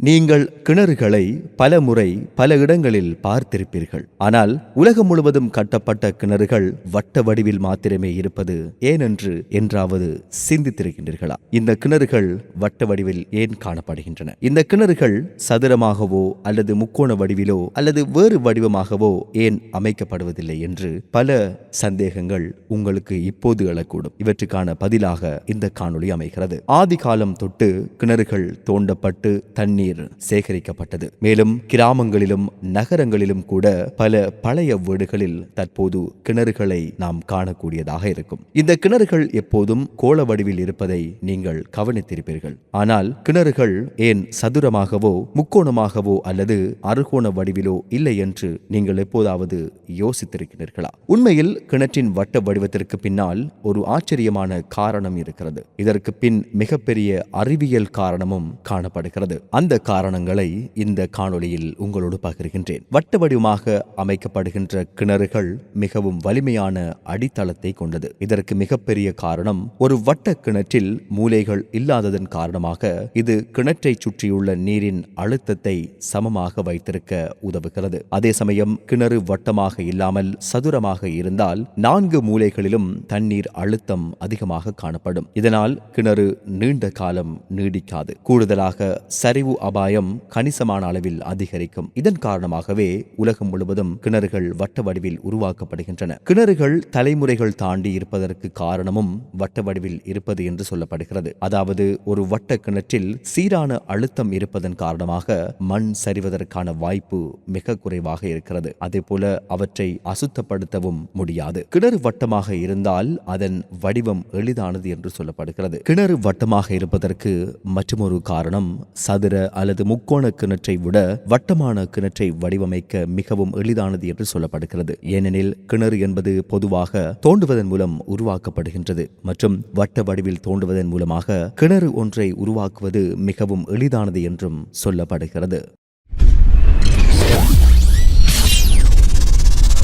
நீங்கள் கிணறுகளை பல முறை பல இடங்களில் பார்த்திருப்பீர்கள். ஆனால் உலகம் முழுவதும் கட்டப்பட்ட கிணறுகள் வட்ட வடிவில் மாத்திரமே இருப்பது ஏனென்று என்றாவது சிந்தித்திருக்கின்றீர்களா? இந்த கிணறுகள் வட்ட வடிவில் ஏன் காணப்படுகின்றன? இந்த கிணறுகள் சதுரமாகவோ அல்லது முக்கோண வடிவிலோ அல்லது வேறு வடிவமாகவோ ஏன் அமைக்கப்படுவதில்லை என்று பல சந்தேகங்கள் உங்களுக்கு இப்போது எழக்கூடும். இவற்றுக்கான பதிலாக இந்த காணொளி அமைகிறது. ஆதி காலம் தொட்டு கிணறுகள் தோண்டப்பட்டு தண்ணீர் தண்ணீர் சேகரிக்கப்பட்டது. மேலும் கிராமங்களிலும் நகரங்களிலும் கூட பல பழைய வீடுகளில் தற்போது கிணறுகளை நாம் காணக்கூடியதாக இருக்கும். இந்த கிணறுகள் எப்போதும் கோள வடிவில் இருப்பதை நீங்கள் கவனித்திருப்பீர்கள். ஆனால் கிணறுகள் ஏன் சதுரமாகவோ முக்கோணமாகவோ அல்லது அறுகோண வடிவிலோ இல்லை என்று நீங்கள் எப்போதாவது யோசித்திருக்கிறீர்களா? உண்மையில் கிணற்றின் வட்ட வடிவத்திற்கு பின்னால் ஒரு ஆச்சரியமான காரணம் இருக்கிறது. இதற்கு பின் மிகப்பெரிய அறிவியல் காரணமும் காணப்படுகிறது. அந்த காரணங்களை இந்த காணொளியில் உங்களோடு பகிர்கின்றேன். வட்ட வடிவமாக அமைக்கப்படுகின்ற கிணறுகள் மிகவும் வலிமையான அடித்தளத்தை கொண்டது. இதற்கு மிகப்பெரிய காரணம் ஒரு வட்ட கிணற்றில் மூலைகள் இல்லாததன் காரணமாக இது கிணற்றை சுற்றியுள்ள நீரின் அழுத்தத்தை சமமாக வைத்திருக்க உதவுகிறது. அதே சமயம் கிணறு வட்டமாக இல்லாமல் சதுரமாக இருந்தால் நான்கு மூலைகளிலும் தண்ணீர் அழுத்தம் அதிகமாக காணப்படும். இதனால் கிணறு நீண்ட காலம் நீடிக்காது. கூடுதலாக சரிவு அபாயம் கணிசமான அளவில் அதிகரிக்கும். இதன் காரணமாகவே உலகம் முழுவதும் கிணறுகள் வட்ட வடிவில் உருவாக்கப்படுகின்றன. கிணறுகள் தலைமுறைகள் தாண்டி இருப்பதற்கு காரணமும் வட்ட வடிவில் இருப்பது என்று சொல்லப்படுகிறது. அதாவது ஒரு வட்ட கிணற்றில் சீரான அழுத்தம் இருப்பதன் காரணமாக மண் சரிவதற்கான வாய்ப்பு மிக குறைவாக இருக்கிறது. அதே போல அவற்றை அசுத்தப்படுத்தவும் முடியாது. கிணறு வட்டமாக இருந்தால் அதன் வடிவம் எளிதானது என்று சொல்லப்படுகிறது. கிணறு வட்டமாக இருப்பதற்கு மற்றொரு காரணம் சதுர அல்லது முக்கோண கிணற்றை விட வட்டமான கிணற்றை வடிவமைக்க மிகவும் எளிதானது என்று சொல்லப்படுகிறது. ஏனெனில் கிணறு என்பது பொதுவாக தோண்டுவதன் மூலம் உருவாக்கப்படுகின்றது மற்றும் வட்ட வடிவில் தோண்டுவதன் மூலமாக கிணறு ஒன்றை உருவாக்குவது மிகவும் எளிதானது என்றும் சொல்லப்படுகிறது.